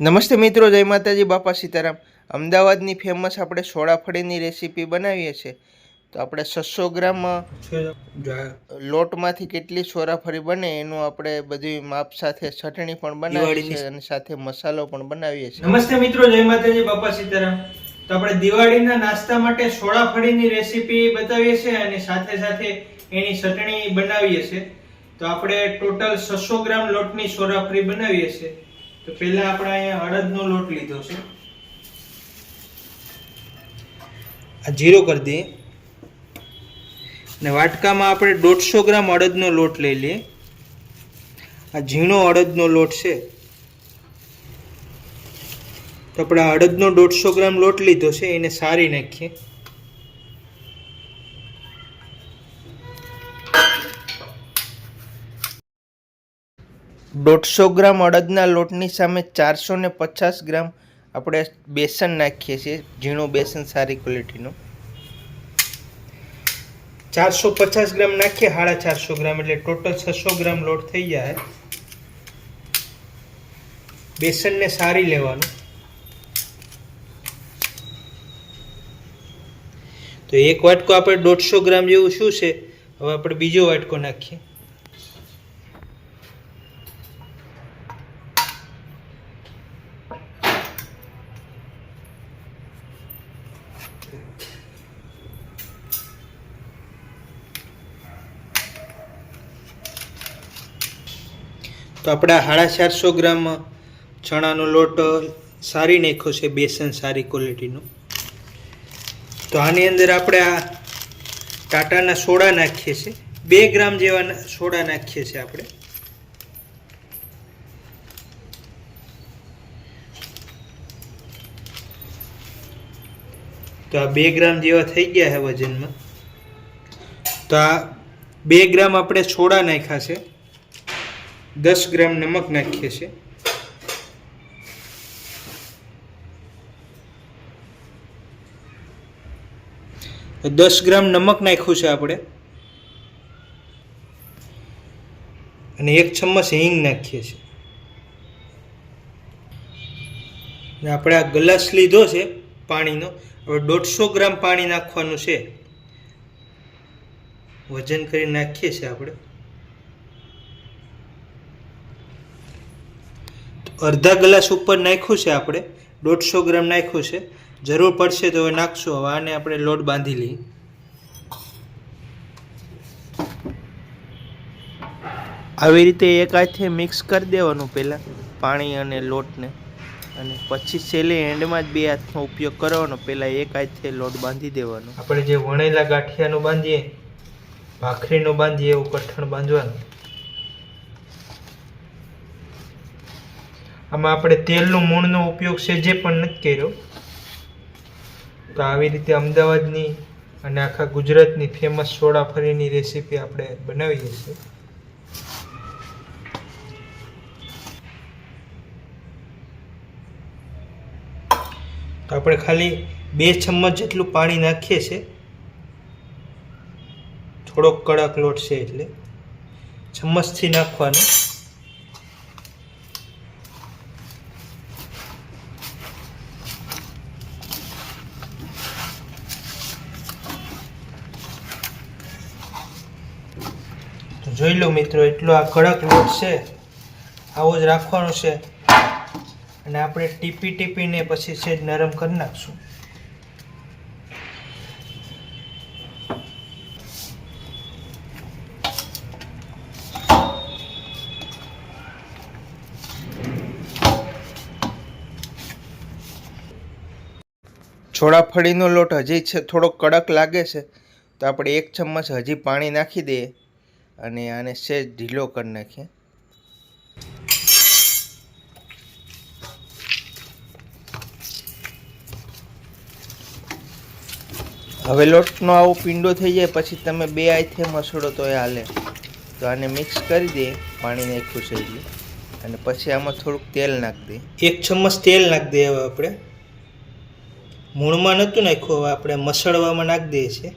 નમસ્તે મિત્રો જય માતાજી બાપા સીતારામ. અમદાવાદની ફેમસ આપણે સોળાફળીની રેસીપી બનાવીએ છીએ. તો આપણે છસો ગ્રામ લોટમાંથી કેટલી સોરાફળી બને એનું આપણે બધી માપ સાથે ચટણી પણ બનાવીએ છીએ અને સાથે મસાલો પણ બનાવીએ છીએ. નમસ્તે મિત્રો જય માતાજી બાપા સીતારામ. તો આપણે દિવાળીના નાસ્તા માટે સોળાફળીની રેસીપી બતાવીએ છીએ અને સાથે સાથે એની ચટણી બનાવીએ છીએ. તો આપણે ટોટલ છસો ગ્રામ લોટની સોરાફળી બનાવીએ છીએ. તો પહેલા આપણે અહીંયા અડદનો લોટ લીધો છે. આ જીરો કરી દઈએ. ને વાટકામાં આપણે દોઢસો ગ્રામ અડદનો લોટ લઈ લઈએ. આ ઝીણો અડદનો લોટ છે. તો આપણે અડદનો દોઢસો ગ્રામ લોટ લીધો છે, એને સારી નાખીએ. દોઢસો ગ્રામ અડદના લોટની સામે ચારસો ને પચાસ ગ્રામ આપણે બેસન નાખીએ છીએ, ઝીણું બેસન સારી ક્વોલિટીનું. ચારસો પચાસ ગ્રામ નાખીએ સાડા ચારસો ગ્રામ, એટલે ટોટલ છસો ગ્રામ લોટ થઈ જાય બેસનને સારી લેવાનું. તો એક વાટકો આપણે દોઢસો ગ્રામ જેવું શું છે? હવે આપણે બીજો વાટકો નાખીએ. આપણે સાડા ચારસો ગ્રામ ચણાનો લોટ સારી નાખ્યો છે, બેસન સારી ક્વોલિટીનું તો આની અંદર આપણે આ ટાટાના સોડા નાખીએ છીએ. બે ગ્રામ જેવા સોડા નાખીએ છીએ આપણે. તો આ બે ગ્રામ જેવા થઈ ગયા છે વજનમાં. તો આ બે ગ્રામ આપણે સોડા નાખ્યા છે. દસ ગ્રામ નમક નાખીએ છીએ. દસ ગ્રામ નમક નાખ્યું છે આપણે. અને એક ચમચ હિંગ નાખીએ છીએ. આપણે આ ગ્લાસ લીધો છે પાણીનો. હવે દોઢસો ગ્રામ પાણી નાખવાનું છે. વજન કરી નાખીએ છીએ આપણે. અડધા ગ્લાસ ઉપર નાખ્યું છે આપણે, દોઢસો ગ્રામ નાખ્યું છે. જરૂર પડશે તો હવે નાખશું, હવે આને આપણે લોટ બાંધી લઈએ. આવી રીતે એક હાથે મિક્સ કરી દેવાનું પહેલાં, પાણી અને લોટને. અને પછી છેલ્લે એન્ડમાં જ બે હાથનો ઉપયોગ કરવાનો, પહેલાં એક હાથે લોટ બાંધી દેવાનો. આપણે જે વણેલા ગાંઠિયાનું બાંધીએ, ભાખરીનું બાંધીએ, એવું કઠણ બાંધવાનું. આમાં આપણે તેલનું મૂળનો ઉપયોગ છે જે પણ નથી કર્યો. તો આવી રીતે અમદાવાદની અને આખા ગુજરાતની ફેમસ સોડા ફરીની રેસીપી આપણે બનાવીએ છીએ. તો આપણે ખાલી બે ચમચ જેટલું પાણી નાખીએ છીએ. થોડોક કડક લોટ છે એટલે. ચમચથી નાખવાનું તો જોઈ લો મિત્રો, એટલો આ કડક લોટ છે. આવો જ રાખવાનો છે. અને આપણે ટીપી ટીપીને પછી છે નરમ કરી નાખશું. છોડાફળીનો લોટ હજી છે થોડો કડક લાગે છે. તો આપણે એક ચમચ હજી પાણી નાખી દઈએ. અને આને સેજ ઢીલો કરી નાખીએ. હવે લોટનો આવો પીંડો થઈ જાય, પછી તમે બે આઈથે મસળો તો એ હાલે. તો આને મિક્સ કરી દઈએ પાણી નાખ્યું છે એટલે. અને પછી આમાં થોડુંક તેલ નાખી દઈએ એક ચમચ તેલ નાખી દઈએ હવે આપણે. મૂળમાં નહોતું નાખ્યું, હવે આપણે મસળવામાં નાખી દઈએ છીએ.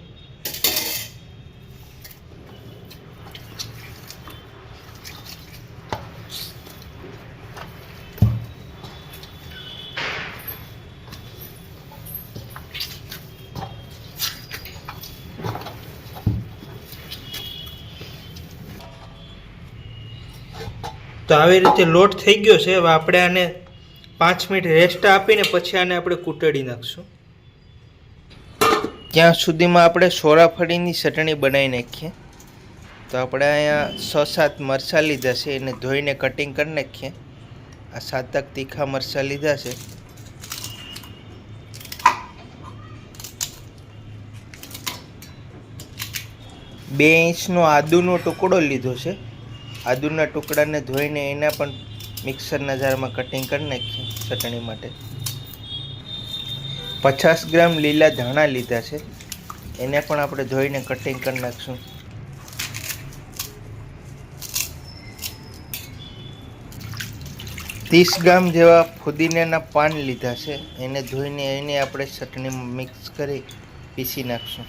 આવી રીતે લોટ થઈ ગયો છે, હવે આપણે આને પાંચ મિનિટ રેસ્ટ આપીને પછી આને આપણે કૂટડી નાખશું. ત્યાં સુધીમાં આપણે સોરાફળીની ચટણી બનાવી નાખીએ. તો આપણે અહીંયા છ સાત મરચાં લીધા છે, એને ધોઈને કટિંગ કરી નાખીએ. આ સાતક તીખા મરચાં લીધા છે. બે ઇંચનો આદુનો ટુકડો લીધો છે. આદુના ટુકડાને ધોઈને એના પણ મિક્સરના જારમાં કટિંગ કરી નાખીએ ચટણી માટે. પચાસ ગ્રામ લીલા ધાણા લીધા છે. એને પણ આપણે ધોઈને કટિંગ કરી નાખશું. ત્રીસ ગ્રામ જેવા ફુદીનાના પાન લીધા છે. એને ધોઈને એને આપણે ચટણીમાં મિક્સ કરી પીસી નાખશું.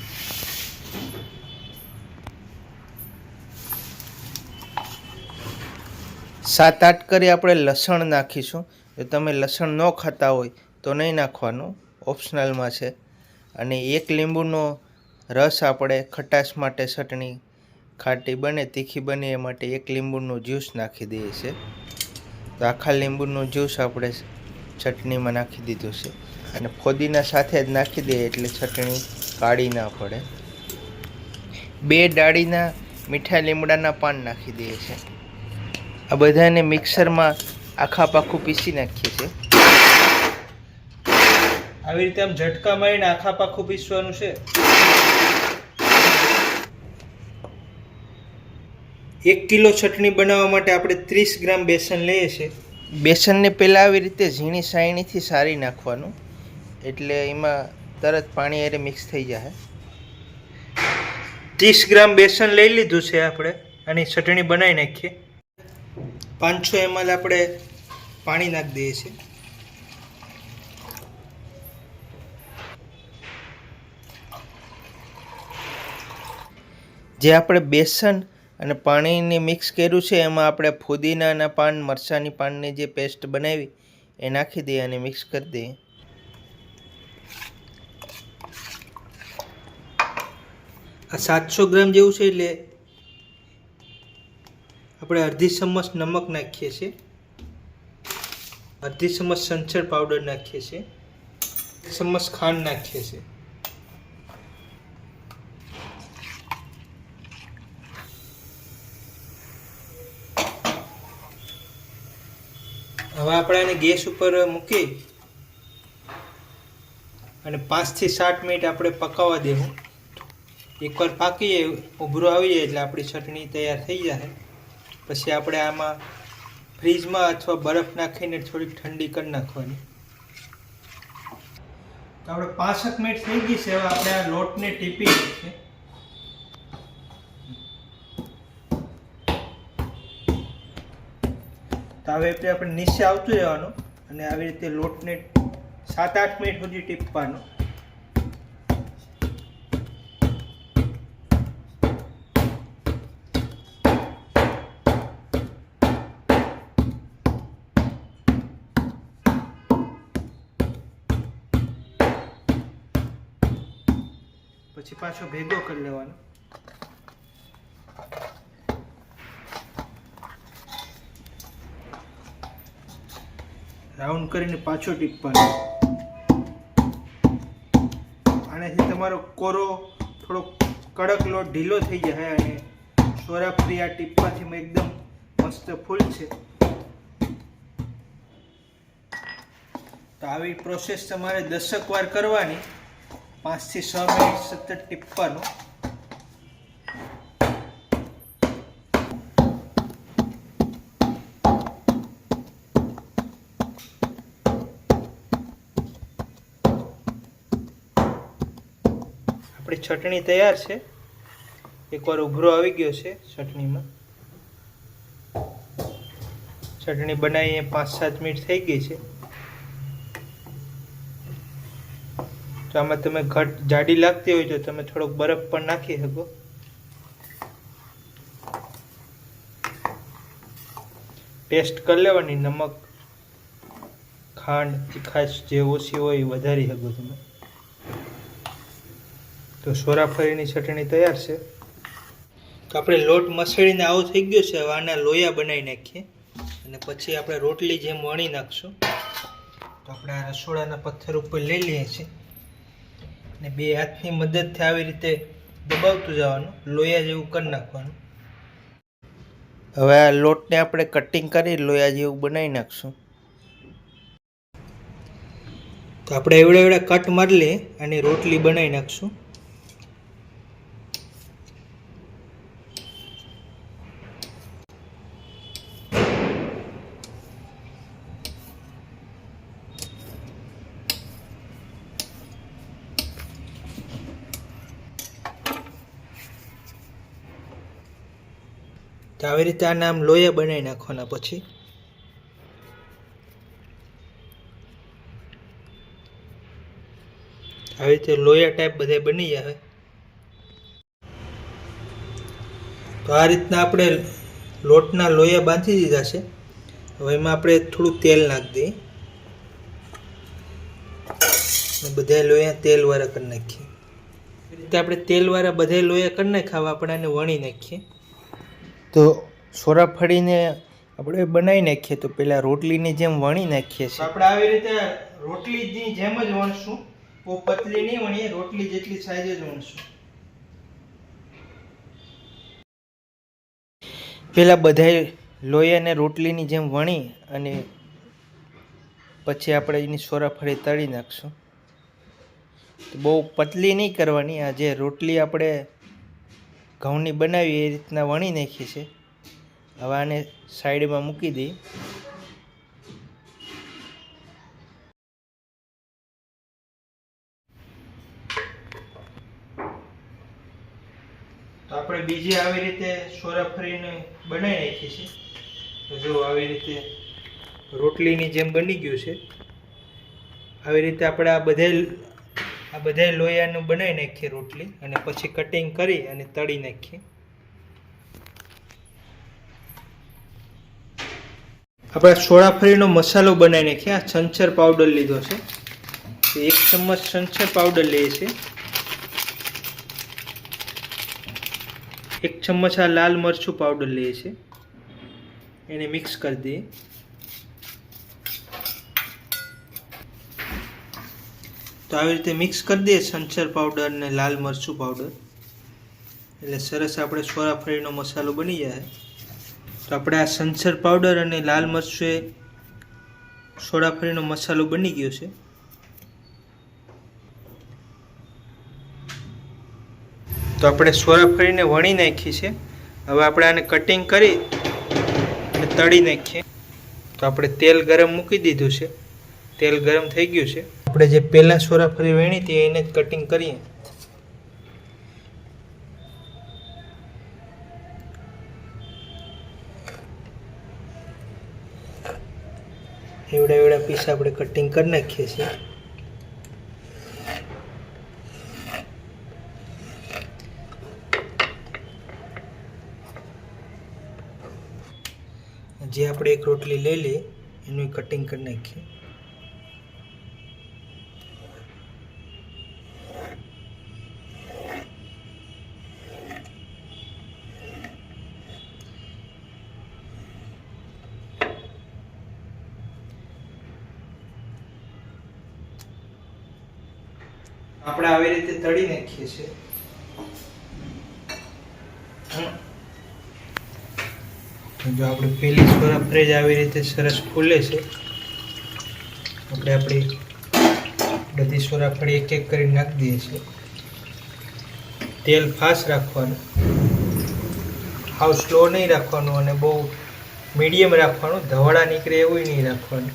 સાત આઠ કરી આપણે લસણ નાખીશું. જો તમે લસણ ન ખાતા હોય તો નહીં નાખવાનું. ઓપ્શનલમાં છે. અને એક લીંબુનો રસ આપણે ખટાશ માટે ચટણી ખાટી બને, તીખી બને એ માટે એક લીંબુનો જ્યુસ નાખી દઈએ છીએ. તો આખા લીંબુનું જ્યુસ આપણે ચટણીમાં નાખી દીધું છે. અને ફોદીના સાથે જ નાખી દઈએ એટલે ચટણી કાળી ના પડે. બે ડાળીના મીઠા લીમડાના પાન નાખી દઈએ છીએ. આ બધાને મિક્સરમાં આખા પાખું પીસી નાખીએ છીએ. આવી રીતે આમ ઝટકા મારીને આખા પાખું પીસવાનું છે. એક કિલો ચટણી બનાવવા માટે આપણે ત્રીસ ગ્રામ બેસન લઈએ છીએ. બેસનને પહેલાં આવી રીતે ઝીણી સાયણીથી સારી નાખવાનું. એટલે એમાં તરત પાણી અરે મિક્સ થઈ જાય ત્રીસ ગ્રામ બેસન લઈ લીધું છે આપણે. આની ચટણી બનાવી નાખીએ. પાંચસો એમએલ આપણે પાણી નાખી દઈએ છીએ. જે આપણે બેસન અને પાણીને મિક્સ કર્યું છે, એમાં આપણે ફુદીનાના પાન, મરચાંની પાનની જે પેસ્ટ બનાવી, એ નાખી દઈએ અને મિક્સ કરી દઈએ. આ સાતસો ગ્રામ જેવું છે એટલે આપણે અડધી ચમચ નમક નાખીએ છીએ. અડધી ચમચ સંચર પાવડર નાખીએ છીએ. ચમચ ખાંડ નાખીએ છીએ. હવે આપણે આને ગેસ ઉપર મૂકી અને પાંચથી સાત મિનિટ આપણે પકાવવા દેવું. એકવાર પાકીએ, ઉભરો આવી જાય એટલે આપણી ચટણી તૈયાર થઈ જાય પછી આપણે આમાં ફ્રીજમાં અથવા બરફ નાખીને થોડીક ઠંડી કરી નાખવાની. તો આપણે પાંસઠ મિનિટ થઈ ગઈ છે, હવે આપણે આ લોટને ટીપી છે તો હવે આપણે નીચે આવતું રહેવાનું અને આવી રીતે લોટને સાત આઠ મિનિટ સુધી ટીપવાનું. પછી પાછો ભેગો કરી લેવાનો. રાઉન્ડ કરીને પાછો ટીપવાનો. આનાથી તમારો કોરો થોડો કડક લોટ ઢીલો થઈ જાય અને સોરાફરી આ ટીપવાથી એકદમ મસ્ત ફૂલ છે. તો આવી પ્રોસેસ તમારે દસક વાર કરવાની. પાંચથી છ મિનિટ સતત ટીપવાનું. આપણી ચટણી તૈયાર છે. એકવાર ઉભરો આવી ગયો છે ચટણીમાં. ચટણી બનાવીને પાંચ સાત મિનિટ થઈ ગઈ છે. તો આમાં તમે ઘટ જાડી લાગતી હોય તો તમે થોડોક બરફ પણ નાખી શકો. ટેસ્ટ કરી લેવાની, નમક, ખાંડ, તીખાશ જે ઓછી હોય એ વધારી શકો તમે. તો સોરાફળીની ચટણી તૈયાર છે. તો આપણે લોટ મસળીને આવો થઈ ગયો છે, હવે આના લોયા બનાવી નાખીએ. અને પછી આપણે રોટલી જેમ વણી નાખશું, તો આપણે આ રસોડાના પથ્થર ઉપર લઈ લઈએ છીએ. અને બે હાથની મદદથી આવી રીતે દબાવતું જવાનું, લોયા જેવું કરી નાખવાનું. હવે આ લોટને આપણે કટિંગ કરી લોયા જેવું બનાવી નાખશું. તો આપણે એવડા એવડા કટ મારી લઈએ અને રોટલી બનાવી નાખશું તો આવી રીતે આના આમ લોયા બનાવી નાખવાના પછી આવી રીતે લોયા ટાઈપ બધા બની જાય. તો આ રીતના આપણે લોટના લોયા બાંધી દીધા છે. હવે એમાં આપણે થોડું તેલ નાખી દઈએ. બધા લોયા તેલવાળા કરી નાખીએ. રીતે આપણે તેલવાળા બધા લોયા કરી નાખાવા આપણે આને વણી નાખીએ. તો સોરા ફળીને આપણે બનાવી નાખીએ તો પહેલાં રોટલીની જેમ વણી નાખીએ છીએ. આપણે આવી રીતે રોટલીની જેમ જ વણશું. બહુ પતલી નહીં વણીએ રોટલી જેટલી સાઈઝ જ વણશું. પહેલાં બધાય લોહીને રોટલીની જેમ વણી અને પછી આપણે એની સોરાફળી તળી નાખશું. બહુ પતલી નહીં કરવાની આ જે રોટલી આપણે ઘઉંની બનાવી એ રીતના વણી નાખી છે. હવે આને સાઈડમાં મૂકી દઈ. તો આપણે બીજી આવી રીતે સોરાફરીને બનાવી નાખી છે. જો આવી રીતે રોટલીની જેમ બની ગયું છે. આવી રીતે આપણે આ બધે આ બધા લોયાનું બનાવી નાખીએ રોટલી અને પછી કટિંગ કરી અને તળી નાખીએ. આપણે સોળાફળીનો મસાલો બનાવી નાખીએ આ સંચર પાવડર લીધો છે. એક ચમચ સંચર પાવડર લઈએ છીએ. એક ચમચ આ લાલ મરચું પાવડર લઈએ છીએ. એને મિક્સ કરી દઈએ. તો આવી રીતે મિક્સ કરી દઈએ સંચર પાવડર અને લાલ મરચું પાવડર એટલે સરસ આપણે સોરાફળીનો મસાલો બની જાય. તો આપણે આ સંસર પાવડર અને લાલ મરચું સોડાફળીનો મસાલો બની ગયો છે. તો આપણે સોરાફળીને વણી નાખી છે. હવે આપણે આને કટિંગ કરી અને તળી નાખીએ. તો આપણે તેલ ગરમ મૂકી દીધું છે. તેલ ગરમ થઈ ગયું છે. આપણે જે પહેલાં સોરાફળી વેણી હતી એને જ કટિંગ કરીએ. એવડા એવડા પીસ આપણે કટિંગ કરી નાખીએ છીએ. જે આપણે એક રોટલી લઈ લઈએ, એનું કટિંગ કરી નાખીએ. આપણે આવી રીતે તળી નાખીએ છીએ. જો આપણે પહેલી સોરા ફ્રેજ આવી રીતે સરસ ફૂલે છે, આપણે આપણી બધી સોરાફળી એક એક કરી નાખી દઈએ છીએ તેલ ફાસ્ટ રાખવાનું, હાવ સ્લો નહીં રાખવાનું અને બહુ મીડિયમ રાખવાનું, ધવાડા નીકળે એવું નહીં રાખવાનું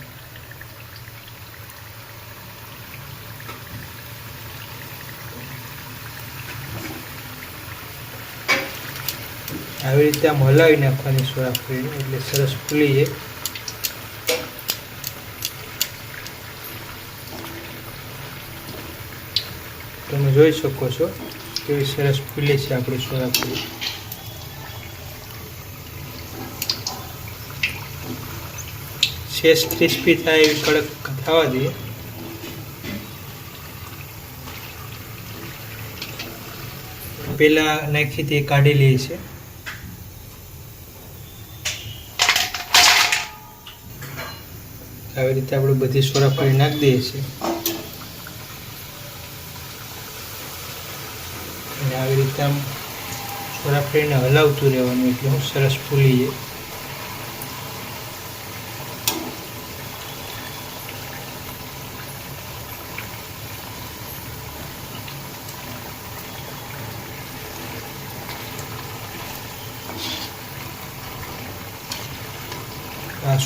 આવી રીતે આમ હલાવી નાખવાની સોરાફળીને એટલે સરસ ફૂલી જાય. તમે જોઈ શકો છો કેવી સરસ ફૂલી છે આપણી સોરાફળી શેષ ક્રિસ્પી થાય એવી કડક થવા દઈએ. પેલા નાખી તે કાઢી લઈએ છીએ. આવી રીતે આપણે બધી સોરાફળી નાખી દઈએ છીએ. અને આવી રીતે આમ સોરાફળીને હલાવતું રહેવાનું એટલે હું સરસ ફૂલી જાય.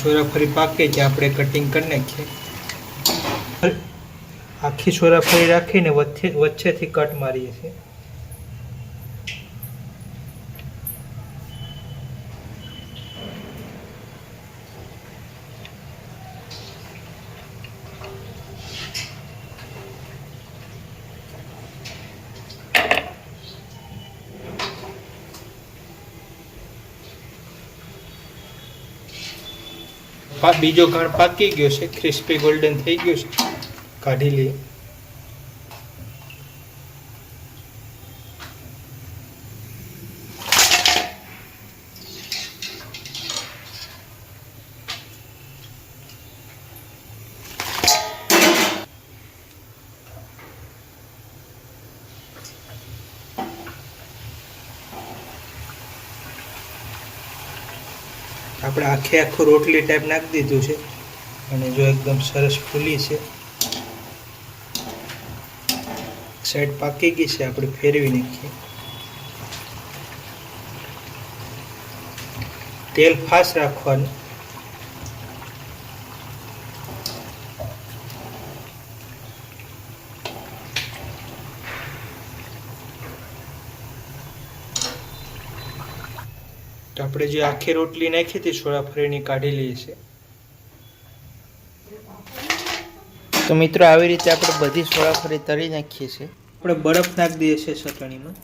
આ સોરાફળી પાકે કે આપણે કટિંગ કરી નાખીએ. આખી સોરાફળી રાખીને વચ્ચે વચ્ચેથી કટ મારીએ છીએ. બીજો ઘણ પાકી ગયો છે. ક્રિસ્પી ગોલ્ડન થઈ ગયો છે. કાઢી લઈએ. આખે આખું રોટલી ટાઈપ નાખી દીધું છે. અને જો એકદમ સરસ ફૂલી છે. સાઈડ પાકી ગઈ છે, આપણે ફેરવી નાખીએ. તેલ ફાસ રાખવાનું. આપણે જે આખી રોટલી નાખી હતી સોળાફળીની કાઢી લઈએ છીએ તો મિત્રો આવી રીતે આપણે બધી સોળાફળી તળી નાખીએ છીએ. આપણે બરફ નાખી દઈએ છીએ ચટણીમાં.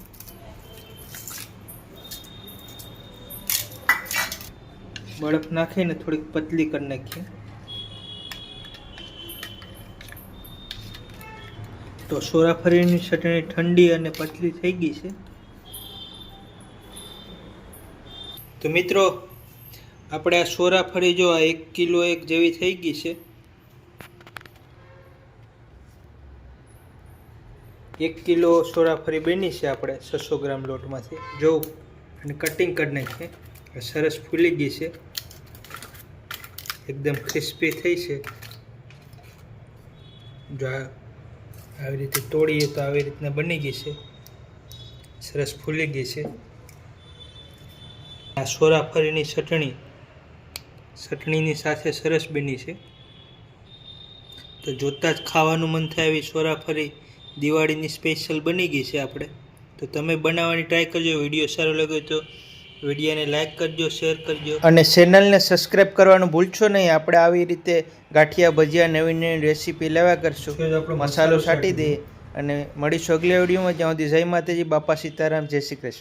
બરફ નાખીને થોડીક પતલી કરી નાખીએ. તો સોરાફરીની ચટણી ઠંડી અને પતલી થઈ ગઈ છે. તો મિત્રો, આપણે આ સોરાફળી જો આ એક કિલો એક જેવી થઈ ગઈ છે. એક કિલો સોરાફરી બની છે આપણે છસો ગ્રામ લોટમાંથી. જોઉં અને કટિંગ કરી નાખીએ. સરસ ફૂલી ગઈ છે. એકદમ ક્રિસ્પી થઈ છે. જો આવી રીતે તોડીએ તો આવી રીતના બની ગઈ છે. સરસ ફૂલી ગઈ છે. આ સોરાફરીની ચટણી ચટણીની સાથે સરસ બની છે. તો જોતાં જ ખાવાનું મન થાય એવી સોરાફરી દિવાળીની સ્પેશિયલ બની ગઈ છે આપણે. તો તમે બનાવવાની ટ્રાય કરજો વીડિયો સારો લાગ્યો તો વિડીયોને લાઇક કરજો શેર કરજો. અને ચેનલને સબસ્ક્રાઈબ કરવાનું ભૂલશો નહીં આપણે આવી રીતે ગાંઠિયા ભજીયા નવી નવી રેસીપી લેવા કરશું. આપણે મસાલો છાંટી દઈએ. અને મળીશું અગલે વિડીયોમાં જ્યાં સુધી જય માતાજી બાપા સીતારામ જય શ્રી કૃષ્ણ.